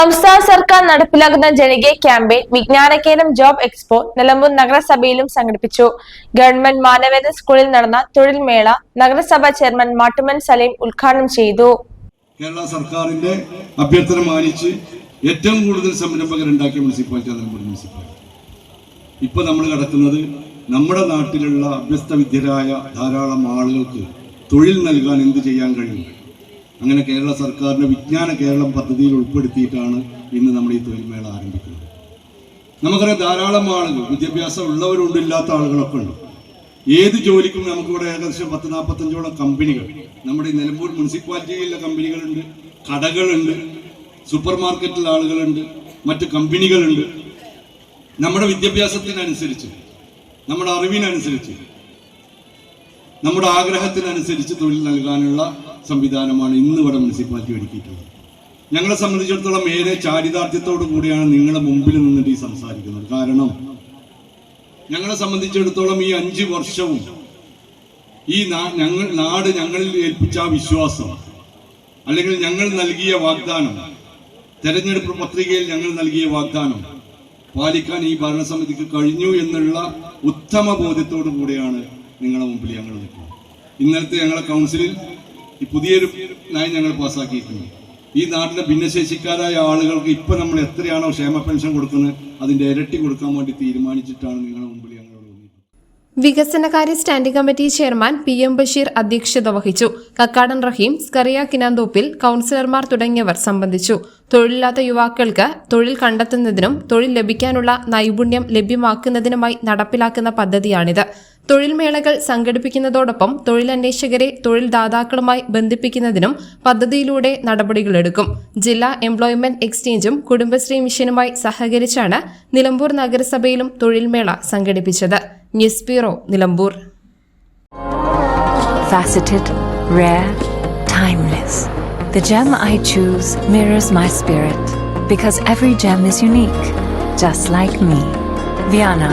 സംസ്ഥാന സർക്കാർ നടപ്പിലാക്കുന്ന ജനകീയ ക്യാമ്പയിൻ വിജ്ഞാനകേരം ജോബ് എക്സ്പോ നിലമ്പൂർ നഗരസഭയിലും സംഘടിപ്പിച്ചു. ഗവൺമെന്റ് മാനവേദ സ്കൂളിൽ നടന്ന തൊഴിൽ മേള നഗരസഭാ ചെയർമാൻ മാട്ടുമൻ സലീം ഉദ്ഘാടനം ചെയ്തു. കേരള സർക്കാരിന്റെ അഭ്യർത്ഥന മാനിച്ച് ഏറ്റവും കൂടുതൽ സംരംഭകരുണ്ടാക്കിയ മുനിസിപ്പാലിറ്റി നിലമ്പൂർ മുനിസിപ്പാലിറ്റി. ഇപ്പൊ നമ്മൾ കിടക്കുന്നത് നമ്മുടെ നാട്ടിലുള്ള അഭ്യസ്ത വിദ്യരായ ധാരാളം ആളുകൾക്ക് തൊഴിൽ നൽകാൻ എന്ത് ചെയ്യാൻ കഴിയും? അങ്ങനെ കേരള സർക്കാരിന്റെ വിജ്ഞാന കേരളം പദ്ധതിയിൽ ഉൾപ്പെടുത്തിയിട്ടാണ് ഇന്ന് നമ്മൾ ഈ തൊഴിൽ മേള ആരംഭിക്കുന്നത്. നമുക്കറിയാം ധാരാളം ആളുകൾ വിദ്യാഭ്യാസം ഉള്ളവരുണ്ട് ഇല്ലാത്ത ആളുകളൊക്കെ ഉണ്ട്. ഏത് ജോലിക്കും നമുക്കിവിടെ ഏകദേശം പത്ത് നാൽപ്പത്തഞ്ചോളം കമ്പനികൾ. നമ്മുടെ ഈ നിലമ്പൂർ മുനിസിപ്പാലിറ്റിയിലെ കമ്പനികളുണ്ട് കടകളുണ്ട് സൂപ്പർ മാർക്കറ്റിൽ ആളുകളുണ്ട് മറ്റ് കമ്പനികളുണ്ട്. നമ്മുടെ വിദ്യാഭ്യാസത്തിനനുസരിച്ച് നമ്മുടെ അറിവിനനുസരിച്ച് നമ്മുടെ ആഗ്രഹത്തിനനുസരിച്ച് തൊഴിൽ നൽകാനുള്ള സംവിധാനമാണ് ഇന്ന് ഇവിടെ മുനിസിപ്പാലിറ്റി ഒരുക്കിയിട്ടുള്ളത്. ഞങ്ങളെ സംബന്ധിച്ചിടത്തോളം ഏറെ ചാരിതാർത്ഥ്യത്തോടു കൂടിയാണ് നിങ്ങളുടെ മുമ്പിൽ നിന്നിട്ട് ഈ സംസാരിക്കുന്നത്. കാരണം ഞങ്ങളെ സംബന്ധിച്ചിടത്തോളം ഈ അഞ്ച് വർഷവും ഈ ഞങ്ങൾ നാട് ഞങ്ങളിൽ ഏൽപ്പിച്ച വിശ്വാസം അല്ലെങ്കിൽ ഞങ്ങൾ നൽകിയ വാഗ്ദാനം തെരഞ്ഞെടുപ്പ് പത്രികയിൽ ഞങ്ങൾ നൽകിയ വാഗ്ദാനം പാലിക്കാൻ ഈ ഭരണസമിതിക്ക് കഴിഞ്ഞു എന്നുള്ള ഉത്തമ ബോധ്യത്തോടു കൂടിയാണ് നിങ്ങളുടെ മുമ്പിൽ ഞങ്ങൾ നിൽക്കുന്നത്. ഇന്നലത്തെ ഞങ്ങളെ കൗൺസിലിൽ ഈ പുതിയൊരു നയം ഞങ്ങൾ പാസ്സാക്കിയിട്ടുണ്ട്. ഈ നാട്ടിലെ ഭിന്നശേഷിക്കാരായ ആളുകൾക്ക് ഇപ്പം നമ്മൾ എത്രയാണോ ക്ഷേമ പെൻഷൻ കൊടുക്കുന്നത് അതിന്റെ ഇരട്ടി കൊടുക്കാൻ വേണ്ടി തീരുമാനിച്ചിട്ടാണ് നിങ്ങളുടെ മുമ്പിൽ ഞങ്ങൾ വികസനകാര്യ standing committee chairman P M Basheer അധ്യക്ഷത വഹിച്ചു. കക്കാടൻ റഹീം സ്കറിയ കിനാന്തോപ്പിൽ കൌൺസിലർമാർ തുടങ്ങിയവർ സംബന്ധിച്ചു. തൊഴിലില്ലാത്ത യുവാക്കൾക്ക് തൊഴിൽ കണ്ടെത്തുന്നതിനും തൊഴിൽ ലഭിക്കാനുള്ള നൈപുണ്യം ലഭ്യമാക്കുന്നതിനുമായി നടപ്പിലാക്കുന്ന പദ്ധതിയാണിത്. തൊഴിൽ മേളകൾ സംഘടിപ്പിക്കുന്നതോടൊപ്പം തൊഴിലന്വേഷകരെ തൊഴിൽദാതാക്കളുമായി ബന്ധിപ്പിക്കുന്നതിനും പദ്ധതിയിലൂടെ നടപടികളെടുക്കും ജില്ലാ എംപ്ലോയ്മെന്റ് എക്സ്ചേഞ്ചും കുടുംബശ്രീ മിഷനുമായി സഹകരിച്ചാണ് നിലമ്പൂർ നഗരസഭയിലും തൊഴിൽമേള സംഘടിപ്പിച്ചത് news bureau Nilambur. The gem I choose mirrors my spirit because every gem is unique, just like me. Viana,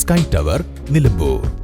Sky Tower Nilambur.